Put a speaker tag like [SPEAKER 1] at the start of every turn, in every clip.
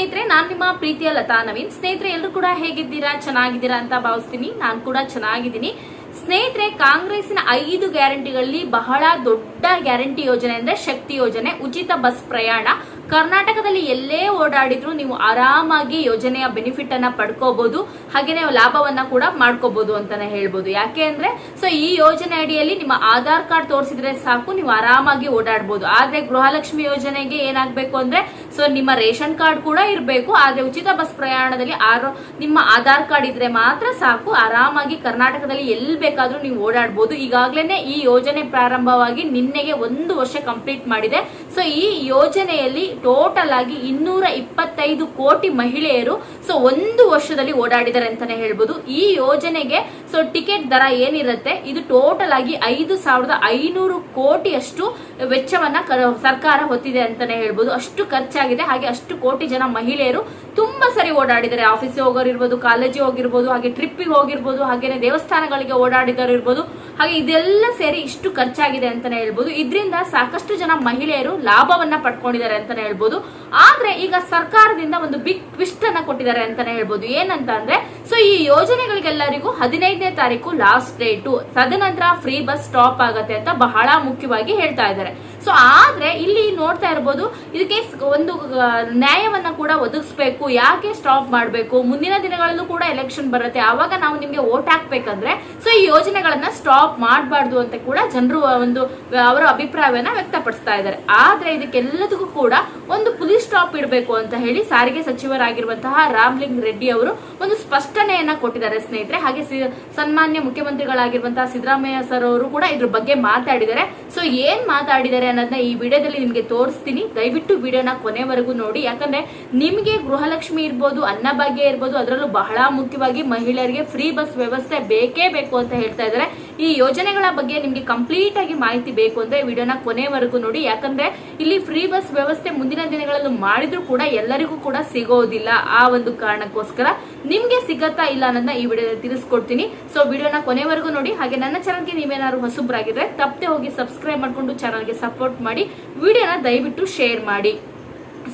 [SPEAKER 1] ಸ್ನೇಹಿತರೆ, ನಾನ್ ನಿಮ್ಮ ಪ್ರೀತಿಯ ಲತಾ ನವೀನ್. ಸ್ನೇಹಿತರೆ ಎಲ್ಲರೂ ಕೂಡ ಹೇಗಿದ್ದೀರಾ? ಚೆನ್ನಾಗಿದ್ದೀರಾ ಅಂತ ಭಾವಿಸ್ತೀನಿ. ನಾನು ಕೂಡ ಚೆನ್ನಾಗಿದ್ದೀನಿ. ಸ್ನೇಹಿತರೆ, ಕಾಂಗ್ರೆಸ್ಸಿನ ಐದು ಗ್ಯಾರಂಟಿಗಳಲ್ಲಿ ಬಹಳ ದೊಡ್ಡ ಗ್ಯಾರಂಟಿ ಯೋಜನೆ ಅಂದ್ರೆ ಶಕ್ತಿ ಯೋಜನೆ, ಉಚಿತ ಬಸ್ ಪ್ರಯಾಣ. ಕರ್ನಾಟಕದಲ್ಲಿ ಎಲ್ಲೇ ಓಡಾಡಿದ್ರು ನೀವು ಆರಾಮಾಗಿ ಯೋಜನೆಯ ಬೆನಿಫಿಟ್ ಅನ್ನ ಪಡ್ಕೋಬಹುದು ಹಾಗೇನೆ ಲಾಭವನ್ನ ಕೂಡ ಮಾಡ್ಕೋಬಹುದು ಅಂತಾನೆ ಹೇಳ್ಬೋದು. ಯಾಕೆ ಅಂದ್ರೆ ಸೊ ಈ ಯೋಜನೆ ಅಡಿಯಲ್ಲಿ ನಿಮ್ಮ ಆಧಾರ್ ಕಾರ್ಡ್ ತೋರಿಸಿದ್ರೆ ಸಾಕು, ನೀವು ಆರಾಮಾಗಿ ಓಡಾಡಬಹುದು ಆದ್ರೆ ಗೃಹಲಕ್ಷ್ಮಿ ಯೋಜನೆಗೆ ಏನಾಗ್ಬೇಕು ಅಂದ್ರೆ ಸೊ ನಿಮ್ಮ ರೇಷನ್ ಕಾರ್ಡ್ ಕೂಡ ಇರಬೇಕು, ಆದ್ರೆ ಉಚಿತ ಬಸ್ ಪ್ರಯಾಣದಲ್ಲಿ ನಿಮ್ಮ ಆಧಾರ್ ಕಾರ್ಡ್ ಇದ್ರೆ ಮಾತ್ರ ಸಾಕು, ಆರಾಮಾಗಿ ಕರ್ನಾಟಕದಲ್ಲಿ ಎಲ್ಲಿ ಬೇಕಾದ್ರೂ ನೀವು ಓಡಾಡಬಹುದು ಈಗಾಗಲೇ ಈ ಯೋಜನೆ ಪ್ರಾರಂಭವಾಗಿ ನಿನ್ನೆಗೆ ಒಂದು ವರ್ಷ ಕಂಪ್ಲೀಟ್ ಮಾಡಿದೆ. ಸೊ ಈ ಯೋಜನೆಯಲ್ಲಿ ಟೋಟಲ್ ಆಗಿ ಇನ್ನೂರ ಇಪ್ಪತ್ತೈದು ಕೋಟಿ ಮಹಿಳೆಯರು ಸೊ ಒಂದು ವರ್ಷದಲ್ಲಿ ಓಡಾಡಿದ್ದಾರೆ ಅಂತಾನೆ ಹೇಳ್ಬೋದು. ಈ ಯೋಜನೆಗೆ ಸೊ ಟಿಕೆಟ್ ದರ ಏನಿರುತ್ತೆ? ಇದು ಟೋಟಲ್ ಆಗಿ ಐದು ಸಾವಿರದ ಐನೂರು ಕೋಟಿಯಷ್ಟು ವೆಚ್ಚವನ್ನ ಸರ್ಕಾರ ಹೊತ್ತಿದೆ ಅಂತಾನೆ ಹೇಳ್ಬೋದು. ಅಷ್ಟು ಖರ್ಚಾಗಿದೆ. ಹಾಗೆ ಅಷ್ಟು ಕೋಟಿ ಜನ ಮಹಿಳೆಯರು ತುಂಬಾ ಸರಿ ಓಡಾಡಿದ್ದಾರೆ. ಆಫೀಸಿಗೆ ಹೋಗೋರಿರ್ಬೋದು, ಕಾಲೇಜಿಗೆ ಹೋಗಿರ್ಬೋದು, ಹಾಗೆ ಟ್ರಿಪ್ಪಿಗೆ ಹೋಗಿರ್ಬೋದು, ಹಾಗೇನೆ ದೇವಸ್ಥಾನಗಳಿಗೆ ಓಡಾಡಿದವರು ಇರ್ಬೋದು. ಹಾಗೆ ಇದೆಲ್ಲ ಸೇರಿ ಇಷ್ಟು ಖರ್ಚಾಗಿದೆ ಅಂತಾನೆ ಹೇಳ್ಬೋದು. ಇದರಿಂದ ಸಾಕಷ್ಟು ಜನ ಮಹಿಳೆಯರು ಲಾಭವನ್ನ ಪಡ್ಕೊಂಡಿದ್ದಾರೆ ಅಂತಾನೆ ಹೇಳ್ಬೋದು. ಆದ್ರೆ ಈಗ ಸರ್ಕಾರದಿಂದ ಒಂದು ಬಿಗ್ ಟ್ವಿಸ್ಟ್ ಅನ್ನ ಕೊಟ್ಟಿದ್ದಾರೆ ಅಂತಾನೆ ಹೇಳ್ಬೋದು. ಏನಂತ ಅಂದ್ರೆ ಸೊ ಈ ಯೋಜನೆಗಳಿಗೆಲ್ಲರಿಗೂ ಹದಿನೈದನೇ ತಾರೀಕು ಲಾಸ್ಟ್ ಡೇಟು ತದನಂತರ ಫ್ರೀ ಬಸ್ ಸ್ಟಾಪ್ ಆಗತ್ತೆ ಅಂತ ಬಹಳ ಮುಖ್ಯವಾಗಿ ಹೇಳ್ತಾ ಇದ್ದಾರೆ. ಸೊ ಆದ್ರೆ ಇಲ್ಲಿ ನೋಡ್ತಾ ಇರ್ಬೋದು, ಇದಕ್ಕೆ ಒಂದು ನ್ಯಾಯವನ್ನ ಕೂಡ ಒದಗಿಸ್ಬೇಕು, ಯಾಕೆ ಸ್ಟಾಪ್ ಮಾಡಬೇಕು, ಮುಂದಿನ ದಿನಗಳಲ್ಲೂ ಕೂಡ ಎಲೆಕ್ಷನ್ ಬರುತ್ತೆ, ಆವಾಗ ನಾವು ನಿಮಗೆ ಓಟ್ ಹಾಕ್ಬೇಕಂದ್ರೆ ಸೊ ಈ ಯೋಜನೆಗಳನ್ನ ಸ್ಟಾಪ್ ಮಾಡಬಾರ್ದು ಅಂತ ಕೂಡ ಜನರು ಒಂದು ಅವರ ಅಭಿಪ್ರಾಯವನ್ನ ವ್ಯಕ್ತಪಡಿಸ್ತಾ ಇದ್ದಾರೆ. ಆದ್ರೆ ಇದಕ್ಕೆಲ್ಲದಕ್ಕೂ ಕೂಡ ಒಂದು ಪೊಲೀಸ್ ಸ್ಟಾಪ್ ಇಡಬೇಕು ಅಂತ ಹೇಳಿ ಸಾರಿಗೆ ಸಚಿವರಾಗಿರುವಂತಹ ರಾಮ್ಲಿಂಗ್ ರೆಡ್ಡಿ ಅವರು ಒಂದು ಸ್ಪಷ್ಟನೆಯನ್ನ ಕೊಟ್ಟಿದ್ದಾರೆ ಸ್ನೇಹಿತರೆ. ಹಾಗೆ ಸನ್ಮಾನ್ಯ ಮುಖ್ಯಮಂತ್ರಿಗಳಾಗಿರುವಂತಹ ಸಿದ್ದರಾಮಯ್ಯ ಸರ್ ಅವರು ಕೂಡ ಇದ್ರ ಬಗ್ಗೆ ಮಾತಾಡಿದ್ದಾರೆ. ಸೊ ಏನ್ ಮಾತಾಡಿದ್ದಾರೆ ಅನ್ನೋದನ್ನ ಈ ವಿಡಿಯೋದಲ್ಲಿ ನಿಮ್ಗೆ ತೋರಿಸ್ತೀನಿ. ದಯವಿಟ್ಟು ವಿಡಿಯೋನ ಕೊನೆವರೆಗೂ ನೋಡಿ. ಯಾಕಂದ್ರೆ ನಿಮ್ಗೆ ಗೃಹಲಕ್ಷ್ಮಿ ಇರ್ಬೋದು ಅನ್ನಭಾಗ್ಯ ಇರ್ಬೋದು, ಅದರಲ್ಲೂ ಬಹಳ ಮುಖ್ಯವಾಗಿ ಮಹಿಳೆಯರಿಗೆ ಫ್ರೀ ಬಸ್ ವ್ಯವಸ್ಥೆ ಬೇಕೇ ಬೇಕು ಅಂತ ಹೇಳ್ತಾ ಇದ್ದಾರೆ. ಈ ಯೋಜನೆಗಳ ಬಗ್ಗೆ ನಿಮ್ಗೆ ಕಂಪ್ಲೀಟ್ ಆಗಿ ಮಾಹಿತಿ ಬೇಕು ಅಂದ್ರೆ ವಿಡಿಯೋನ ಕೊನೆವರೆಗೂ ನೋಡಿ. ಯಾಕಂದ್ರೆ ಇಲ್ಲಿ ಫ್ರೀ ಬಸ್ ವ್ಯವಸ್ಥೆ ಮುಂದಿನ ದಿನಗಳಲ್ಲೂ ಮಾಡಿದ್ರು ಕೂಡ ಎಲ್ಲರಿಗೂ ಕೂಡ ಸಿಗೋದಿಲ್ಲ. ಆ ಒಂದು ಕಾರಣಕ್ಕೋಸ್ಕರ ನಿಮ್ಗೆ ಸಿಗತ್ತಾ ಇಲ್ಲ ಅನ್ನೋದನ್ನ ಈ ವಿಡಿಯೋದಲ್ಲಿ ತಿಳಿಸ್ಕೊಡ್ತೀನಿ. ಸೊ ವಿಡಿಯೋನ ಕೊನೆವರೆಗೂ ನೋಡಿ. ಹಾಗೆ ನನ್ನ ಚಾನಲ್ಗೆ ನೀವೇನಾದ್ರು ಹೊಸಬ್ರಾಗಿದ್ರೆ ತಪ್ಪದೆ ಹೋಗಿ ಸಬ್ಸ್ಕ್ರೈಬ್ ಮಾಡ್ಕೊಂಡು ಚಾನಲ್ಗೆ ಸಪೋರ್ಟ್ ಮಾಡಿ, ವಿಡಿಯೋನ ದಯವಿಟ್ಟು ಶೇರ್ ಮಾಡಿ.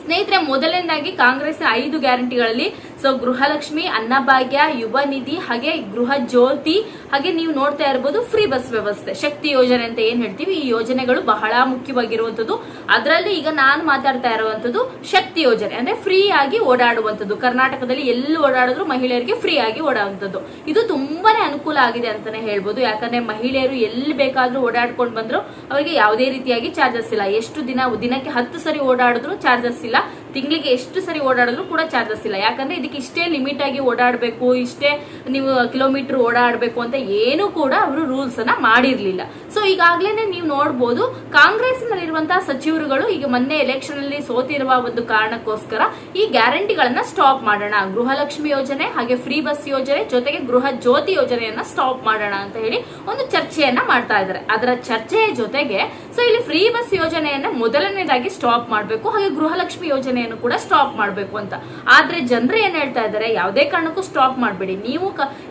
[SPEAKER 1] ಸ್ನೇಹಿತರೆ, ಮೊದಲನೇದಾಗಿ ಕಾಂಗ್ರೆಸ್ ಐದು ಗ್ಯಾರಂಟಿಗಳಲ್ಲಿ ಸೊ ಗೃಹಲಕ್ಷ್ಮಿ, ಅನ್ನಭಾಗ್ಯ ಯುವ ನಿಧಿ ಹಾಗೆ ಗೃಹ ಜ್ಯೋತಿ ಹಾಗೆ ನೀವು ನೋಡ್ತಾ ಇರಬಹುದು ಫ್ರೀ ಬಸ್ ವ್ಯವಸ್ಥೆ. ಶಕ್ತಿ ಯೋಜನೆ ಅಂತ ಏನ್ ಹೇಳ್ತೀವಿ? ಈ ಯೋಜನೆಗಳು ಬಹಳ ಮುಖ್ಯವಾಗಿರುವಂತದ್ದು ಅದರಲ್ಲಿ ಈಗ ನಾನು ಮಾತಾಡ್ತಾ ಇರುವಂತದ್ದು ಶಕ್ತಿ ಯೋಜನೆ, ಅಂದ್ರೆ ಫ್ರೀ ಆಗಿ ಓಡಾಡುವಂತದ್ದು ಕರ್ನಾಟಕದಲ್ಲಿ ಎಲ್ಲಿ ಓಡಾಡಿದ್ರು ಮಹಿಳೆಯರಿಗೆ ಫ್ರೀ ಆಗಿ ಓಡಾಡುವಂತದ್ದು ಇದು ತುಂಬಾನೇ ಅನುಕೂಲ ಆಗಿದೆ ಅಂತಾನೆ ಹೇಳ್ಬೋದು. ಯಾಕಂದ್ರೆ ಮಹಿಳೆಯರು ಎಲ್ಲಿ ಬೇಕಾದ್ರೂ ಓಡಾಡ್ಕೊಂಡು ಬಂದ್ರು, ಅವರಿಗೆ ಯಾವುದೇ ರೀತಿಯಾಗಿ ಚಾರ್ಜಸ್ ಇಲ್ಲ. ಎಷ್ಟು ದಿನ, ದಿನಕ್ಕೆ ಹತ್ತು ಸರಿ ಓಡಾಡಿದ್ರು ಚಾರ್ಜಸ್ ಇಲ್ಲ. ತಿಂಗಳಿಗೆ ಎಷ್ಟು ಸರಿ ಓಡಾಡಲು ಕೂಡ ಚಾರ್ಜಸ್ ಇಲ್ಲ. ಯಾಕಂದ್ರೆ ಇದಕ್ಕೆ ಇಷ್ಟೇ ಲಿಮಿಟ್ ಆಗಿ ಓಡಾಡಬೇಕು, ಇಷ್ಟೇ ನೀವು ಕಿಲೋಮೀಟರ್ ಓಡಾಡಬೇಕು ಅಂತ ಏನು ಕೂಡ ಅವರು ರೂಲ್ಸ್ ಅನ್ನ ಮಾಡಿರ್ಲಿಲ್ಲ. ಸೊ ಈಗಾಗಲೇ ನೀವು ನೋಡಬಹುದು ಕಾಂಗ್ರೆಸ್ ನಲ್ಲಿರುವಂತಹ ಸಚಿವರುಗಳು ಈಗ ಮೊನ್ನೆ ಎಲೆಕ್ಷನ್ ಅಲ್ಲಿ ಸೋತಿರುವ ಒಂದು ಕಾರಣಕ್ಕೋಸ್ಕರ ಈ ಗ್ಯಾರಂಟಿಗಳನ್ನ ಸ್ಟಾಪ್ ಮಾಡೋಣ. ಗೃಹಲಕ್ಷ್ಮಿ ಯೋಜನೆ ಹಾಗೆ ಫ್ರೀ ಬಸ್ ಯೋಜನೆ ಜೊತೆಗೆ ಗೃಹ ಜ್ಯೋತಿ ಯೋಜನೆಯನ್ನ ಸ್ಟಾಪ್ ಮಾಡೋಣ ಅಂತ ಹೇಳಿ ಒಂದು ಚರ್ಚೆಯನ್ನ ಮಾಡ್ತಾ ಇದ್ದಾರೆ. ಅದರ ಚರ್ಚೆಯ ಜೊತೆಗೆ ಸೊ ಇಲ್ಲಿ ಫ್ರೀ ಬಸ್ ಯೋಜನೆಯನ್ನ ಮೊದಲನೇದಾಗಿ ಸ್ಟಾಪ್ ಮಾಡಬೇಕು, ಹಾಗೆ ಗೃಹಲಕ್ಷ್ಮಿ ಯೋಜನೆಯನ್ನು ಕೂಡ ಸ್ಟಾಪ್ ಮಾಡಬೇಕು ಅಂತ. ಆದ್ರೆ ಜನರು ಏನ್ ಹೇಳ್ತಾ ಇದ್ದಾರೆ, ಯಾವುದೇ ಕಾರಣಕ್ಕೂ ಸ್ಟಾಪ್ ಮಾಡಬೇಡಿ. ನೀವು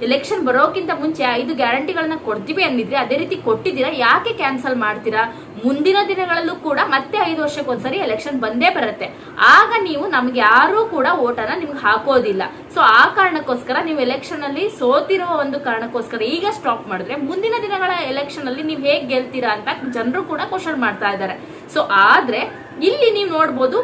[SPEAKER 1] ಎಲೆಕ್ಷನ್ ಬರೋಕ್ಕಿಂತ ಮುಂಚೆ ಐದು ಗ್ಯಾರಂಟಿಗಳನ್ನ ಕೊಡ್ತೀವಿ ಅಂದಿದ್ರೆ ಅದೇ ರೀತಿ ಕೊಟ್ಟಿದ್ದೀರಾ, ಯಾಕೆ ಕ್ಯಾನ್ಸಲ್ ಮಾಡ್ತೀರಾ? ಮುಂದಿನ ದಿನಗಳಲ್ಲೂ ಕೂಡ ಮತ್ತೆ ಐದು ವರ್ಷಕ್ಕೊಂದ್ಸರಿ ಎಲೆಕ್ಷನ್ ಬಂದೇ ಬರುತ್ತೆ. ಆಗ ನೀವು ನಮ್ಗೆ ಯಾರೂ ಕೂಡ ಓಟನ ನಿಮ್ಗೆ ಹಾಕೋದಿಲ್ಲ. ಸೊ ಆ ಕಾರಣಕ್ಕೋಸ್ಕರ ನೀವು ಎಲೆಕ್ಷನ್ ಅಲ್ಲಿ ಸೋತಿರುವ ಒಂದು ಕಾರಣಕ್ಕೋಸ್ಕರ ಈಗ ಸ್ಟಾಪ್ ಮಾಡಿದ್ರೆ ಮುಂದಿನ ದಿನಗಳ ಎಲೆಕ್ಷನ್ ಅಲ್ಲಿ ನೀವು ಹೇಗೆ ಗೆಲ್ತೀರಾ ಅಂತ ಜನರು ಕೂಡ ಕ್ವಶನ್ ಮಾಡ್ತಾ ಇದ್ದಾರೆ. ಸೊ ಆದ್ರೆ ಇಲ್ಲಿ ನೀವು ನೋಡ್ಬೋದು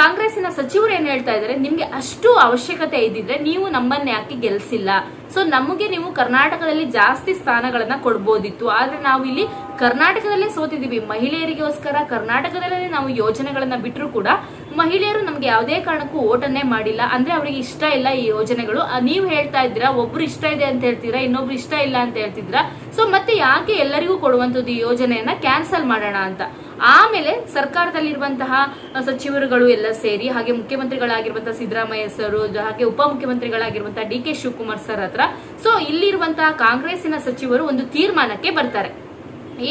[SPEAKER 1] ಕಾಂಗ್ರೆಸ್ಸಿನ ಸಚಿವರು ಏನ್ ಹೇಳ್ತಾ ಇದ್ದಾರೆ ನಿಮ್ಗೆ ಅಷ್ಟು ಅವಶ್ಯಕತೆ ಇದ್ದಿದ್ರೆ ನೀವು ನಮ್ಮನ್ನ ಯಾಕೆ ಗೆಲ್ಸಿಲ್ಲ? ಸೊ ನಮಗೆ ನೀವು ಕರ್ನಾಟಕದಲ್ಲಿ ಜಾಸ್ತಿ ಸ್ಥಾನಗಳನ್ನ ಕೊಡ್ಬೋದಿತ್ತು. ಆದ್ರೆ ನಾವು ಇಲ್ಲಿ ಕರ್ನಾಟಕದಲ್ಲೇ ಸೋತಿದೀವಿ ಮಹಿಳೆಯರಿಗೋಸ್ಕರ ಕರ್ನಾಟಕದಲ್ಲೇ ನಾವು ಯೋಜನೆಗಳನ್ನ ಬಿಟ್ಟರು ಕೂಡ ಮಹಿಳೆಯರು ನಮ್ಗೆ ಯಾವುದೇ ಕಾರಣಕ್ಕೂ ಓಟನ್ನೇ ಮಾಡಿಲ್ಲ. ಅಂದ್ರೆ ಅವರಿಗೆ ಇಷ್ಟ ಇಲ್ಲ ಈ ಯೋಜನೆಗಳು. ನೀವು ಹೇಳ್ತಾ ಇದ್ದೀರಾ, ಒಬ್ರು ಇಷ್ಟ ಇದೆ ಅಂತ ಹೇಳ್ತೀರಾ, ಇನ್ನೊಬ್ರು ಇಷ್ಟ ಇಲ್ಲ ಅಂತ ಹೇಳ್ತಿದ್ರಾ ಸೊ ಮತ್ತೆ ಯಾಕೆ ಎಲ್ಲರಿಗೂ ಕೊಡುವಂತದ್ದು ಈ ಯೋಜನೆಯನ್ನ ಕ್ಯಾನ್ಸಲ್ ಮಾಡೋಣ ಅಂತ? ಆಮೇಲೆ ಸರ್ಕಾರದಲ್ಲಿರುವಂತಹ ಸಚಿವರುಗಳು ಎಲ್ಲ ಸೇರಿ, ಹಾಗೆ ಮುಖ್ಯಮಂತ್ರಿಗಳಾಗಿರುವಂತಹ ಸಿದ್ದರಾಮಯ್ಯ ಸರ್, ಹಾಗೆ ಉಪಮುಖ್ಯಮಂತ್ರಿಗಳಾಗಿರುವಂತಹ ಡಿ ಕೆ ಶಿವಕುಮಾರ್ ಸರ್ ಹತ್ರ. ಸೊ ಇಲ್ಲಿರುವಂತಹ ಕಾಂಗ್ರೆಸ್ಸಿನ ಸಚಿವರು ಒಂದು ತೀರ್ಮಾನಕ್ಕೆ ಬರ್ತಾರೆ.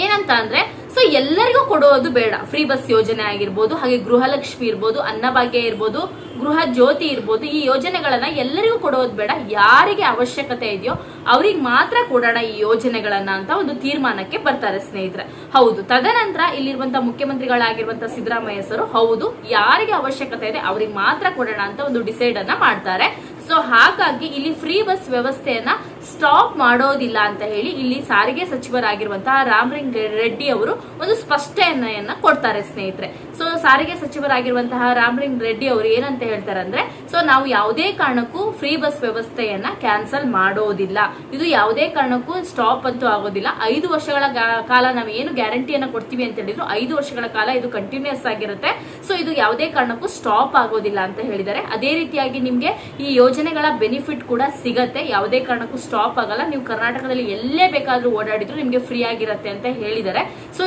[SPEAKER 1] ಏನಂತ ಅಂದ್ರೆ ಸೊ ಎಲ್ಲರಿಗೂ ಕೊಡೋದು ಬೇಡ. ಫ್ರೀ ಬಸ್ ಯೋಜನೆ ಆಗಿರ್ಬೋದು, ಹಾಗೆ ಗೃಹಲಕ್ಷ್ಮಿ ಇರ್ಬೋದು, ಅನ್ನಭಾಗ್ಯ ಇರ್ಬೋದು, ಗೃಹ ಜ್ಯೋತಿ ಇರ್ಬೋದು, ಈ ಯೋಜನೆಗಳನ್ನ ಎಲ್ಲರಿಗೂ ಕೊಡೋದು ಬೇಡ. ಯಾರಿಗೆ ಅವಶ್ಯಕತೆ ಇದೆಯೋ ಅವ್ರಿಗೆ ಮಾತ್ರ ಕೊಡೋಣ ಈ ಯೋಜನೆಗಳನ್ನ ಅಂತ ಒಂದು ತೀರ್ಮಾನಕ್ಕೆ ಬರ್ತಾರೆ ಸ್ನೇಹಿತರೆ. ಹೌದು, ತದನಂತರ ಇಲ್ಲಿರುವಂತಹ ಮುಖ್ಯಮಂತ್ರಿಗಳಾಗಿರುವಂತಹ ಸಿದ್ದರಾಮಯ್ಯ ಸರ್, ಹೌದು, ಯಾರಿಗೆ ಅವಶ್ಯಕತೆ ಇದೆ ಅವ್ರಿಗೆ ಮಾತ್ರ ಕೊಡೋಣ ಅಂತ ಒಂದು ಡಿಸೈಡ್ ಅನ್ನ ಮಾಡ್ತಾರೆ. ಸೊ ಹಾಗಾಗಿ ಇಲ್ಲಿ ಫ್ರೀ ಬಸ್ ವ್ಯವಸ್ಥೆಯನ್ನ ಸ್ಟಾಪ್ ಮಾಡೋದಿಲ್ಲ ಅಂತ ಹೇಳಿ ಇಲ್ಲಿ ಸಾರಿಗೆ ಸಚಿವರಾಗಿರುವಂತಹ ರಾಮಲಿಂಗ ರೆಡ್ಡಿ ಅವರು ಒಂದು ಸ್ಪಷ್ಟನೆಯನ್ನ ಕೊಡ್ತಾರೆ ಸ್ನೇಹಿತರೆ. ಸೊ ಸಾರಿಗೆ ಸಚಿವರಾಗಿರುವಂತಹ ರಾಮಲಿಂಗ ರೆಡ್ಡಿ ಅವರು ಏನಂತ ಹೇಳ್ತಾರೆ ಅಂದ್ರೆ ಸೊ ನಾವು ಯಾವುದೇ ಕಾರಣಕ್ಕೂ ಫ್ರೀ ಬಸ್ ವ್ಯವಸ್ಥೆಯನ್ನ ಕ್ಯಾನ್ಸಲ್ ಮಾಡೋದಿಲ್ಲ. ಇದು ಯಾವುದೇ ಕಾರಣಕ್ಕೂ ಸ್ಟಾಪ್ ಅಂತೂ ಆಗೋದಿಲ್ಲ. ಐದು ವರ್ಷಗಳ ಕಾಲ ನಾವು ಏನು ಗ್ಯಾರಂಟಿಯನ್ನ ಕೊಡ್ತೀವಿ ಅಂತ ಹೇಳಿದ್ರು ಐದು ವರ್ಷಗಳ ಕಾಲ ಇದು ಕಂಟಿನ್ಯೂಸ್ ಆಗಿರುತ್ತೆ. ಸೊ ಇದು ಯಾವುದೇ ಕಾರಣಕ್ಕೂ ಸ್ಟಾಪ್ ಆಗೋದಿಲ್ಲ ಅಂತ ಹೇಳಿದ್ದಾರೆ. ಅದೇ ರೀತಿಯಾಗಿ ನಿಮ್ಗೆ ಈ ಯೋಜನೆಗಳ ಬೆನಿಫಿಟ್ ಕೂಡ ಸಿಗತ್ತೆ. ಯಾವುದೇ ಕಾರಣಕ್ಕೂ ಸ್ಟಾಪ್ ಆಗಲ್ಲ. ನೀವು ಕರ್ನಾಟಕದಲ್ಲಿ ಎಲ್ಲೇ ಬೇಕಾದ್ರೂ ಓಡಾಡಿದ್ರು ನಿಮ್ಗೆ ಫ್ರೀ ಆಗಿರತ್ತೆ ಅಂತ ಹೇಳಿದ್ದಾರೆ. ಸೊ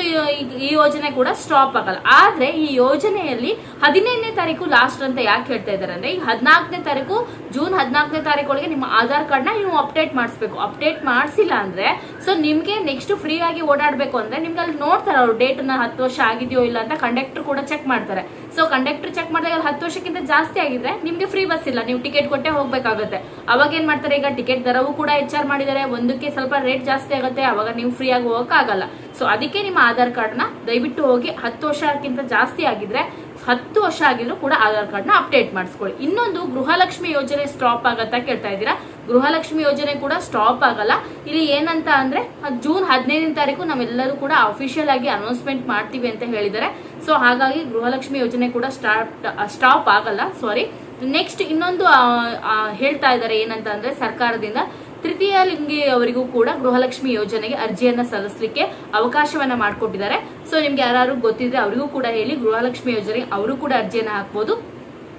[SPEAKER 1] ಈ ಯೋಜನೆ ಕೂಡ ಸ್ಟಾಪ್ ಆಗಲ್ಲ. ಆದ್ರೆ ಈ ಯೋಜನೆಯಲ್ಲಿ ಹದಿನೈದನೇ ತಾರೀಕು ಲಾಸ್ಟ್ ಅಂತ ಯಾಕೆ ಹೇಳ್ತಾ ಇದ್ದಾರೆ ಅಂದ್ರೆ, ಈ ಹದಿನಾಲ್ಕನೇ ತಾರೀಕು, ಜೂನ್ ಹದಿನಾಲ್ಕನೇ ತಾರೀಕು ನಿಮ್ಮ ಆಧಾರ್ ಕಾರ್ಡ್ನ ನೀವು ಅಪ್ಡೇಟ್ ಮಾಡಿಸ್ಬೇಕು. ಅಪ್ಡೇಟ್ ಮಾಡಿಸಿಲ್ಲ ಅಂದ್ರೆ ಸೊ ನಿಮ್ಗೆ ನೆಕ್ಸ್ಟ್ ಫ್ರೀ ಆಗಿ ಓಡಾಡ್ಬೇಕು ಅಂದ್ರೆ ನಿಮ್ಗೆ ಅಲ್ಲಿ ನೋಡ್ತಾರೆ ಅವ್ರು ಡೇಟ್ನ ಹತ್ತು ವರ್ಷ ಆಗಿದೆಯೋ ಇಲ್ಲ ಅಂತ ಕಂಡಕ್ಟರ್ ಕೂಡ ಚೆಕ್ ಮಾಡ್ತಾರೆ. ಸೊ ಕಂಡಕ್ಟರ್ ಚೆಕ್ ಮಾಡಿದಾಗ ಹತ್ತು ವರ್ಷಕ್ಕಿಂತ ಜಾಸ್ತಿ ಆಗಿದ್ರೆ ನಿಮ್ಗೆ ಫ್ರೀ ಬಸ್ ಇಲ್ಲ. ನೀವು ಟಿಕೆಟ್ ಕೊಟ್ಟೆ ಹೋಗ್ಬೇಕಾಗುತ್ತೆ. ಅವಾಗ ಏನ್ ಮಾಡ್ತಾರೆ? ಈಗ ಟಿಕೆಟ್ ದರವೂ ಕೂಡ ಹೆಚ್ಚಾರ್ ಮಾಡಿದ್ದಾರೆ. ಒಂದಕ್ಕೆ ಸ್ವಲ್ಪ ರೇಟ್ ಜಾಸ್ತಿ ಆಗುತ್ತೆ. ಅವಾಗ ನೀವು ಫ್ರೀ ಆಗಿ ಹೋಗಕ್ ಆಗಲ್ಲ ಸೊ ಅದಕ್ಕೆ ನಿಮ್ಮ ಆಧಾರ್ ಕಾರ್ಡ್ನ ದಯವಿಟ್ಟು ಹೋಗಿ ಹತ್ತು ವರ್ಷಕ್ಕಿಂತ ಜಾಸ್ತಿ ಆಗಿದ್ರೆ ಹತ್ತು ವರ್ಷ ಆಗಿದ್ರು ಕೂಡ ಆಧಾರ್ ಕಾರ್ಡ್ನ ಅಪ್ಡೇಟ್ ಮಾಡಿಸ್ಕೊಳ್ಳಿ. ಇನ್ನೊಂದು ಗೃಹಲಕ್ಷ್ಮಿ ಯೋಜನೆ ಸ್ಟಾಪ್ ಆಗತ್ತಾ ಕೇಳ್ತಾ ಇದ್ದೀರಾ? ಗೃಹಲಕ್ಷ್ಮಿ ಯೋಜನೆ ಕೂಡ ಸ್ಟಾಪ್ ಆಗಲ್ಲ. ಇಲ್ಲಿ ಏನಂತ ಅಂದ್ರೆ ಜೂನ್ ಹದಿನೈದನೇ ತಾರೀಕು ನಾವೆಲ್ಲರೂ ಕೂಡ ಅಫಿಷಿಯಲ್ ಆಗಿ ಅನೌನ್ಸ್ಮೆಂಟ್ ಮಾಡ್ತೀವಿ ಅಂತ ಹೇಳಿದ್ದಾರೆ. ಸೊ ಹಾಗಾಗಿ ಗೃಹಲಕ್ಷ್ಮಿ ಯೋಜನೆ ಕೂಡ ಸ್ಟಾರ್ಟ್ ಸ್ಟಾಪ್ ಆಗಲ್ಲ. ಸಾರಿ ನೆಕ್ಸ್ಟ್ ಇನ್ನೊಂದು ಹೇಳ್ತಾ ಇದ್ದಾರೆ ಏನಂತ ಅಂದ್ರೆ ಸರ್ಕಾರದಿಂದ. ತೃತೀಯ ಲಿಂಗಿ ಅವರಿಗೂ ಕೂಡ ಗೃಹಲಕ್ಷ್ಮಿ ಯೋಜನೆಗೆ ಅರ್ಜಿಯನ್ನ ಸಲ್ಲಿಸಲಿಕ್ಕೆ ಅವಕಾಶವನ್ನ ಮಾಡಿಕೊಟ್ಟಿದ್ದಾರೆ. ಸೊ ನಿಮ್ಗೆ ಯಾರು ಗೊತ್ತಿದ್ರೆ ಅವರಿಗೂ ಕೂಡ ಹೇಳಿ, ಗೃಹಲಕ್ಷ್ಮಿ ಯೋಜನೆಗೆ ಅವರು ಕೂಡ ಅರ್ಜಿಯನ್ನ ಹಾಕ್ಬೋದು.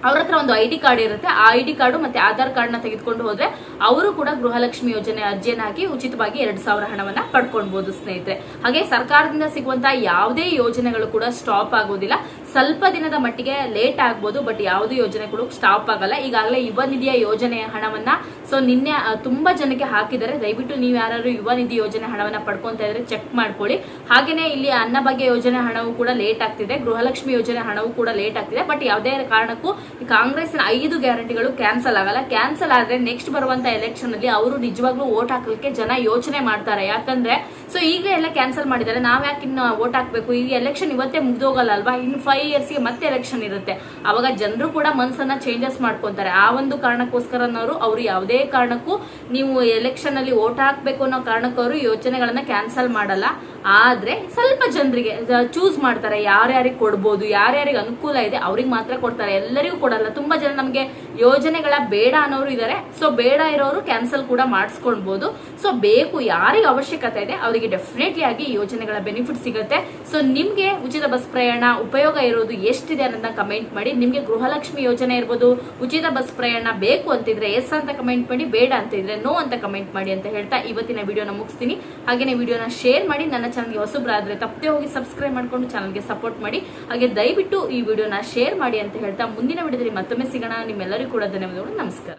[SPEAKER 1] ಅವ್ರ ಹತ್ರ ಒಂದು ಐ ಕಾರ್ಡ್ ಇರುತ್ತೆ. ಆ ಐ ಕಾರ್ಡು ಮತ್ತೆ ಆಧಾರ್ ಕಾರ್ಡ್ನ ತೆಗೆದುಕೊಂಡು ಹೋದ್ರೆ ಅವರು ಕೂಡ ಗೃಹಲಕ್ಷ್ಮಿ ಯೋಜನೆ ಅರ್ಜಿಯನ್ನು ಹಾಕಿ ಉಚಿತವಾಗಿ ಎರಡ್ ಸಾವಿರ ಹಣವನ್ನ ಪಡ್ಕೊಳ್ಬಹುದು ಸ್ನೇಹಿತರೆ. ಹಾಗೆ ಸರ್ಕಾರದಿಂದ ಸಿಗುವಂತಹ ಯಾವುದೇ ಯೋಜನೆಗಳು ಕೂಡ ಸ್ಟಾಪ್ ಆಗೋದಿಲ್ಲ. ಸ್ವಲ್ಪ ದಿನದ ಮಟ್ಟಿಗೆ ಲೇಟ್ ಆಗ್ಬೋದು ಬಟ್ ಯಾವುದೇ ಯೋಜನೆಗಳು ಸ್ಟಾಪ್ ಆಗಲ್ಲ. ಈಗಾಗಲೇ ಯುವ ನಿಧಿಯ ಯೋಜನೆಯ ಹಣವನ್ನ ಸೊ ನಿನ್ನೆ ತುಂಬಾ ಜನಕ್ಕೆ ಹಾಕಿದ್ದಾರೆ. ದಯವಿಟ್ಟು ನೀವು ಯಾರು ಯುವ ನಿಧಿ ಯೋಜನೆ ಹಣವನ್ನ ಪಡ್ಕೊಂತ ಇದ್ರೆ ಚೆಕ್ ಮಾಡ್ಕೊಳ್ಳಿ. ಹಾಗೇನೆ ಇಲ್ಲಿ ಅನ್ನಭಾಗ್ಯ ಯೋಜನೆ ಹಣವು ಕೂಡ ಲೇಟ್ ಆಗ್ತಿದೆ. ಗೃಹಲಕ್ಷ್ಮಿ ಯೋಜನೆ ಹಣವು ಕೂಡ ಲೇಟ್ ಆಗ್ತಿದೆ. ಬಟ್ ಯಾವುದೇ ಕಾರಣಕ್ಕೂ ಕಾಂಗ್ರೆಸ್ ಕಾಂಗ್ರೆಸ್ನ ಐದು ಗ್ಯಾರಂಟಿಗಳು ಕ್ಯಾನ್ಸಲ್ ಆಗಲ್ಲ. ಕ್ಯಾನ್ಸಲ್ ಆದ್ರೆ ನೆಕ್ಸ್ಟ್ ಬರುವಂತ ಎಲೆಕ್ಷನ್ ಅಲ್ಲಿ ಅವರು ನಿಜವಾಗ್ಲೂ ವೋಟ್ ಹಾಕಲಿಕ್ಕೆ ಜನ ಯೋಚನೆ ಮಾಡ್ತಾರೆ. ಯಾಕಂದ್ರೆ ಸೊ ಈಗ ಎಲ್ಲ ಕ್ಯಾನ್ಸಲ್ ಮಾಡಿದ್ದಾರೆ. ನಾವ್ ಯಾಕೆ ಇನ್ನು ವೋಟ್ ಹಾಕ್ಬೇಕು? ಈ ಎಲೆಕ್ಷನ್ ಇವತ್ತೇ ಮುಗ್ದೋಗಲ್ಲ ಅಲ್ವಾ? ಇನ್ ಫೈವ್ ಇಯರ್ಸ್ಗೆ ಮತ್ತೆ ಎಲೆಕ್ಷನ್ ಇರುತ್ತೆ. ಅವಾಗ ಜನರು ಕೂಡ ಮನ್ಸನ್ನ ಚೇಂಜಸ್ ಮಾಡ್ಕೊಂತಾರೆ. ಆ ಒಂದು ಕಾರಣಕ್ಕೋಸ್ಕರನವರು ಅವರು ಯಾವುದೇ ಕಾರಣಕ್ಕೂ ನೀವು ಎಲೆಕ್ಷನ್ ಅಲ್ಲಿ ವೋಟ್ ಹಾಕ್ಬೇಕು ಅನ್ನೋ ಕಾರಣಕ್ಕವರು ಯೋಚನೆಗಳನ್ನ ಕ್ಯಾನ್ಸಲ್ ಮಾಡಲ್ಲ. ಆದ್ರೆ ಸ್ವಲ್ಪ ಜನರಿಗೆ ಚೂಸ್ ಮಾಡ್ತಾರೆ. ಯಾರ್ಯಾರಿಗೆ ಕೊಡ್ಬೋದು, ಯಾರ್ಯಾರಿಗೆ ಅನುಕೂಲ ಇದೆ ಅವ್ರಿಗೆ ಮಾತ್ರ ಕೊಡ್ತಾರೆ. ಎಲ್ಲರಿಗೂ ಕೊಡಲ್ಲ. ತುಂಬಾ ಜನ ನಮಗೆ ಯೋಜನೆಗಳ ಬೇಡ ಅನ್ನೋರು ಇದ್ದಾರೆ ಸೊ ಬೇಡ ಇರೋರು ಕ್ಯಾನ್ಸಲ್ ಕೂಡ ಮಾಡಿಸ್ಕೊಳ್ಬಹುದು ಸೊ ಬೇಕು ಯಾರಿಗೆ ಅವಶ್ಯಕತೆ ಇದೆ, ಅವರಿಗೆ ಡೆಫಿನೆಟ್ಲಿ ಆಗಿ ಯೋಜನೆಗಳ ಬೆನಿಫಿಟ್ ಸಿಗುತ್ತೆ. ಸೊ ನಿಮ್ಗೆ ಉಚಿತ ಬಸ್ ಪ್ರಯಾಣ ಉಪಯೋಗ ಇರೋದು ಎಷ್ಟಿದೆ ಅನ್ನೋದನ್ನ ಕಮೆಂಟ್ ಮಾಡಿ. ನಿಮಗೆ ಗೃಹಲಕ್ಷ್ಮಿ ಯೋಜನೆ ಇರ್ಬೋದು, ಉಚಿತ ಬಸ್ ಪ್ರಯಾಣ ಬೇಕು ಅಂತಿದ್ರೆ ಎಸ್ ಅಂತ ಕಮೆಂಟ್ ಮಾಡಿ, ಬೇಡ ಅಂತ ಇದ್ರೆ ನೋ ಅಂತ ಕಮೆಂಟ್ ಮಾಡಿ ಅಂತ ಹೇಳ್ತಾ ಇವತ್ತಿನ ವಿಡಿಯೋನ ಮುಗಿಸ್ತೀನಿ. ಹಾಗೆ ವಿಡಿಯೋನ ಶೇರ್ ಮಾಡಿ, ನನ್ನ ಚಾನಲ್ಗೆ ಹೊಸಬ್ರಾದ್ರೆ ತಪ್ಪದೆ ಹೋಗಿ ಸಬ್ಸ್ಕ್ರೈಬ್ ಮಾಡ್ಕೊಂಡು ಚಾನಲ್ಗೆ ಸಪೋರ್ಟ್ ಮಾಡಿ. ಹಾಗೆ ದಯವಿಟ್ಟು ಈ ವಿಡಿಯೋನ ಶೇರ್ ಮಾಡಿ ಅಂತ ಹೇಳ್ತಾ ಮುಂದಿನ ವಿಡಿಯೋದಲ್ಲಿ ಮತ್ತೊಮ್ಮೆ ಸಿಗೋಣ. ನಿಮ್ಮೆಲ್ಲರಿಗೂ ಕೂಡ ಧನ್ಯವಾದಗಳು. ನಮಸ್ಕಾರ.